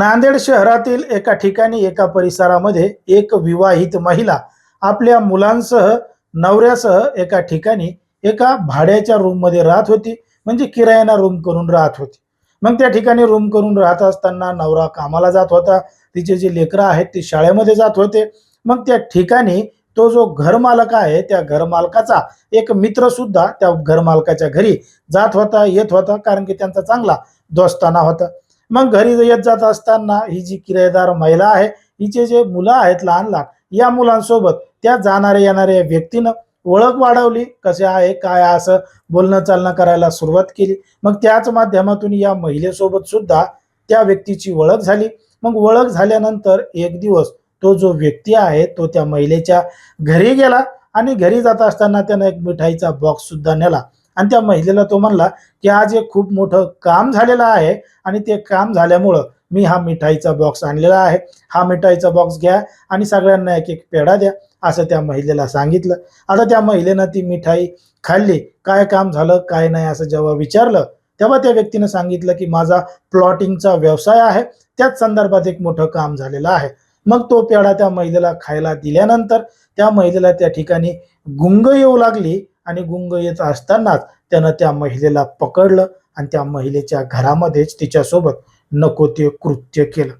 नांदेड शहरातील एका ठिकाणी एका परिसरामध्ये एक विवाहित महिला आपल्या मुलांसह नवऱ्यासह एका ठिकाणी एका भाड्याच्या रूममध्ये राहत होती. म्हणजे किरायाना रूम करून राहत होती. मग त्या ठिकाणी रूम करून राहत असताना नवरा कामाला जात होता. तिचे जे लेकरं आहेत ते शाळेमध्ये जात होते. मग त्या ठिकाणी तो जो घरमालक आहे त्या घरमालकाचा एक मित्र सुद्धा त्या घरमालकाच्या घरी जात होता येत होता. कारण की त्यांचा चांगला दोस्ताना होता. मग घरी येत जात असताना ही जी किरायेदार महिला आहे हिचे जे मुलं आहेत लहान लहान या मुलांसोबत त्या जाणाऱ्या येणाऱ्या व्यक्तीनं ओळख वाढवली कसे आहे काय आहे असं बोलणं चालणं करायला सुरुवात केली. मग त्याच माध्यमातून या महिलेसोबत सुद्धा त्या व्यक्तीची ओळख झाली. मग ओळख झाल्यानंतर एक दिवस तो जो व्यक्ती आहे तो त्या महिलेच्या घरी गेला आणि घरी जात असताना त्यानं एक मिठाईचा बॉक्स सुद्धा नेला. आणि त्या महिलेला तो म्हणला की आज एक खूप मोठं काम झालेलं आहे आणि ते काम झाल्यामुळं मी हा मिठाईचा बॉक्स आणलेला आहे. हा मिठाईचा बॉक्स घ्या आणि सगळ्यांना एक एक पेढा द्या असं त्या महिलेला सांगितलं. आता त्या महिलेनं ती मिठाई खाल्ली. काय काम झालं काय नाही असं जेव्हा विचारलं तेव्हा त्या व्यक्तीनं सांगितलं की माझा प्लॉटिंगचा व्यवसाय आहे. त्याच संदर्भात एक मोठं काम झालेलं आहे. मग तो पेढा त्या महिलेला खायला दिल्यानंतर त्या महिलेला त्या ठिकाणी गुंग येऊ लागली. आणि गुंग येत असतानाच त्यानं त्या महिलेला पकडलं आणि त्या महिलेच्या घरामध्येच तिच्यासोबत नको ते कृत्य केलं.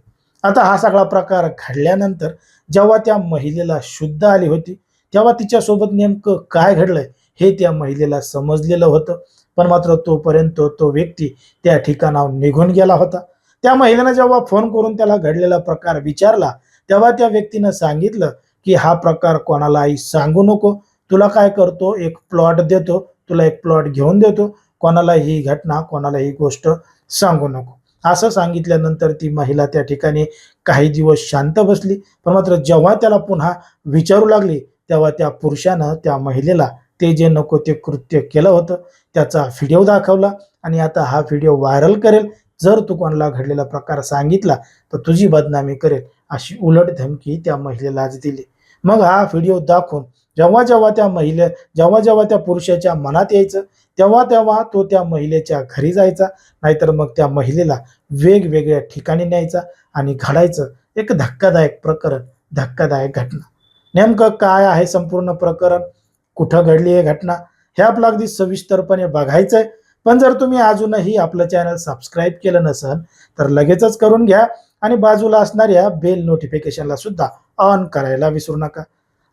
आता हा सगळा प्रकार घडल्यानंतर जेव्हा त्या महिलेला शुद्ध आली होती तेव्हा तिच्यासोबत नेमकं काय घडलंय हे त्या महिलेला समजलेलं होतं. पण मात्र तोपर्यंत तो व्यक्ती त्या ठिकाणावर निघून गेला होता. त्या महिलेनं जेव्हा फोन करून त्याला घडलेला प्रकार विचारला तेव्हा त्या व्यक्तीनं सांगितलं की हा प्रकार कोणालाही सांगू नको तुला काय करतो? एक प्लॉट देतो. तुला एक प्लॉट घेऊन देतो. कोणाला ही घटना कोणाला ही गोष्ट सांगू नको. असं सांगितल्यानंतर ती महिला त्या ठिकाणी काही दिवस शांत बसली. पण मात्र जेव्हा त्याला पुन्हा विचारू लागली तेव्हा त्या पुरुषानं त्या महिलेला ते जे नको ते कृत्य केलं होतं त्याचा व्हिडिओ दाखवला आणि आता हा व्हिडिओ व्हायरल करेल. जर तू कोणाला घडलेला प्रकार सांगितला तर तुझी बदनामी करेल अशी उलट धमकी त्या महिलेला आज दिली. मग हा व्हिडिओ दाखवून जेव्हा जेव्हा त्या महिले जेव्हा जेव्हा त्या पुरुषाच्या मनात यायचं तेव्हा तेव्हा तो त्या महिलेच्या घरी जायचा. नाहीतर मग त्या महिलेला वेगवेगळ्या ठिकाणी न्यायचा आणि घडायचं एक धक्कादायक प्रकरण धक्कादायक घटना. नेमकं काय आहे संपूर्ण प्रकरण? कुठं घडली आहे घटना? हे आपलं अगदी सविस्तरपणे बघायचं आहे पण जर तुम्ही अजूनही आपलं चॅनल सबस्क्राईब केलं नसेल तर लगेचच करून घ्या आणि बाजूला असणाऱ्या बेल नोटिफिकेशनला सुद्धा ऑन करायला विसरू नका.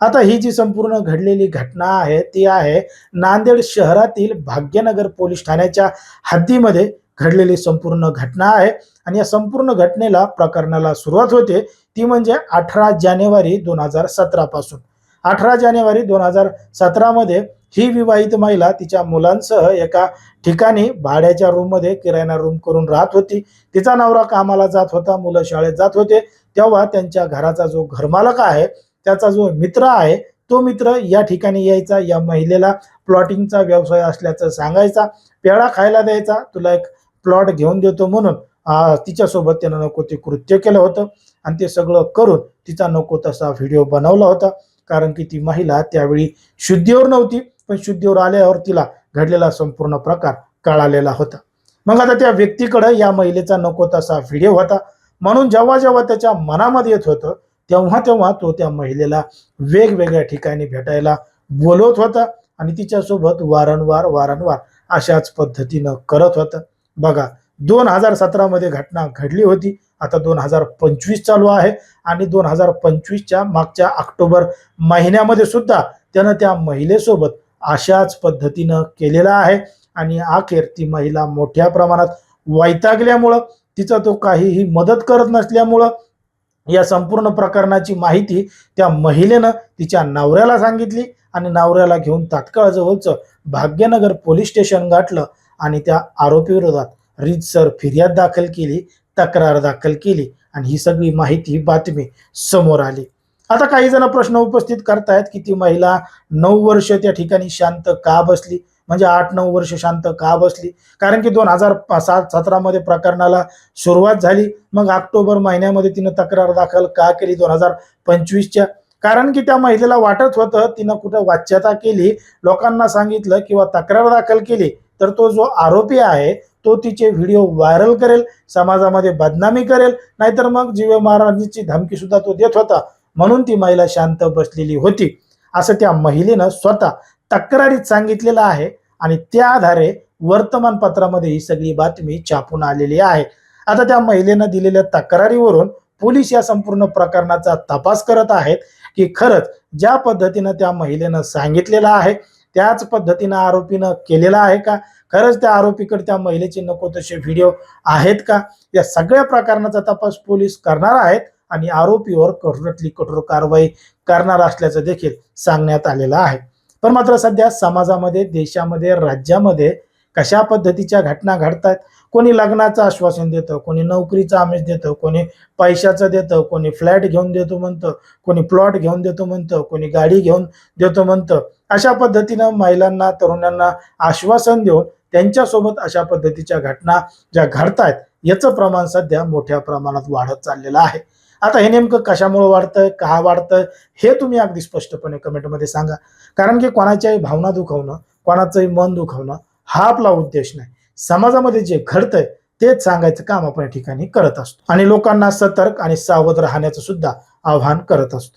आता ही जी संपूर्ण घडलेली घटना आहे ती आहे नांदेड शहरातील भाग्यनगर पोलीस ठाण्याच्या हद्दीमध्ये घडलेली संपूर्ण घटना आहे. आणि या संपूर्ण घटनेला प्रकरणाला सुरुवात होते ती म्हणजे अठरा जानेवारी दोन हजार सतरा पासून अठरा जानेवारी दोन हजार सतरामध्ये ही विवाहित महिला तिच्या मुलांसह एका ठिकाणी भाड्याच्या रूममध्ये किरायना रूम करून राहत होती. तिचा नवरा कामाला जात होता मुलं शाळेत जात होते. तेव्हा त्यांच्या घराचा जो घरमालक आहे त्याचा जो मित्र आहे तो मित्र या ठिकाणी यायचा. या महिलेला प्लॉटिंगचा व्यवसाय असल्याचं सांगायचा. पेढा खायला द्यायचा. तुला एक प्लॉट घेऊन देतो म्हणून तिच्यासोबत त्यानं नको ते कृत्य केलं होतं. आणि ते सगळं करून तिचा नको तसा व्हिडिओ बनवला होता. कारण की ती महिला त्यावेळी शुद्धीवर नव्हती. पण शुद्धीवर आल्यावर तिला घडलेला संपूर्ण प्रकार कळालेला होता. मग आता त्या व्यक्तीकडे या महिलेचा नको तसा व्हिडिओ होता. म्हणून जेव्हा जेव्हा त्याच्या मनामध्ये येत होतं तेव्हा तेव्हा तो त्या महिलेला वेगवेगळ्या ठिकाणी भेटायला बोलवत होता आणि तिच्यासोबत वारंवार वारंवार अशाच पद्धतीनं करत होतं. बघा दोन हजार सतरामध्ये घटना घडली होती. आता दोन हजार पंचवीस चालू आहे आणि दोन हजार पंचवीसच्या मागच्या ऑक्टोबर महिन्यामध्ये सुद्धा त्यानं त्या महिलेसोबत अशाच पद्धतीनं केलेला आहे. आणि अखेर ती महिला मोठ्या प्रमाणात वैतागल्यामुळं तिचा तो काहीही मदत करत नसल्यामुळं या संपूर्ण प्रकरणाची माहिती त्या महिलेनं तिच्या नवऱ्याला सांगितली आणि नवऱ्याला घेऊन तात्काळ जवळचं भाग्यनगर पोलीस स्टेशन गाठलं आणि त्या आरोपी विरोधात रीतसर फिर्याद दाखल केली तक्रार दाखल केली आणि ही सगळी माहिती बातमी समोर आली. आता काही जण प्रश्न उपस्थित करतायत की ती महिला नऊ वर्ष त्या ठिकाणी शांत का बसली? म्हणजे आठ नऊ वर्ष शांत का बसली? कारण की दोन हजार सात सतरामध्ये प्रकरणाला सुरुवात झाली. मग ऑक्टोबर महिन्यामध्ये तिनं तक्रार दाखल का केली दोन हजार पंचवीसच्या? कारण की त्या महिलेला वाटत होतं तिनं कुठं वाच्यता केली लोकांना सांगितलं किंवा तक्रार दाखल केली तर तो जो आरोपी आहे तो तिचे व्हिडिओ व्हायरल करेल समाजामध्ये बदनामी करेल नाहीतर मग जीवे महाराजांची धमकी सुद्धा तो देत होता. म्हणून ती महिला शांत बसलेली होती. असं त्या महिलेनं स्वतः तक्रारीत सांगितलेलं आहे आणि त्या आधारे वर्तमानपत्रामध्ये ही सगळी बातमी छापून आलेली आहे. आता त्या महिलेनं दिलेल्या तक्रारीवरून पोलीस या संपूर्ण प्रकरणाचा तपास करत आहेत की खरंच ज्या पद्धतीनं त्या महिलेनं सांगितलेलं आहे त्याच पद्धतीनं आरोपीनं केलेला आहे का? खरंच त्या आरोपीकडे त्या महिलेचे नको तसे व्हिडिओ आहेत का? या सगळ्या प्रकरणाचा तपास पोलीस करणार आहेत. आणि आरोपीवर कठोरातली कठोर कारवाई करणार असल्याचं देखील सांगण्यात आलेलं आहे. पण मात्र सध्या समाजामध्ये देशामध्ये राज्यामध्ये कशा पद्धतीच्या घटना घडतात कोणी लग्नाचं आश्वासन देतं कोणी नोकरीचं आमिष देतं कोणी पैशाचं देतं कोणी फ्लॅट घेऊन देतो म्हणतं कोणी प्लॉट घेऊन देतो म्हणतं कोणी गाडी घेऊन देतो म्हणतं अशा पद्धतीनं महिलांना तरुणांना आश्वासन देऊन त्यांच्यासोबत अशा पद्धतीच्या घटना ज्या घडतायत याचं प्रमाण सध्या मोठ्या प्रमाणात वाढत चाललेलं आहे. आता हे नेमकं कशामुळे वाढतं का वाढतं हे तुम्ही अगदी स्पष्टपणे कमेंटमध्ये सांगा. कारण की कोणाच्याही भावना दुखवणं कोणाचंही मन दुखवणं हा आपला उद्देश नाही. समाजामध्ये जे घडतंय तेच सांगायचं काम आपण या ठिकाणी करत असतो. आणि लोकांना सतर्क आणि सावध राहण्याचं सुद्धा आवाहन करत असतो.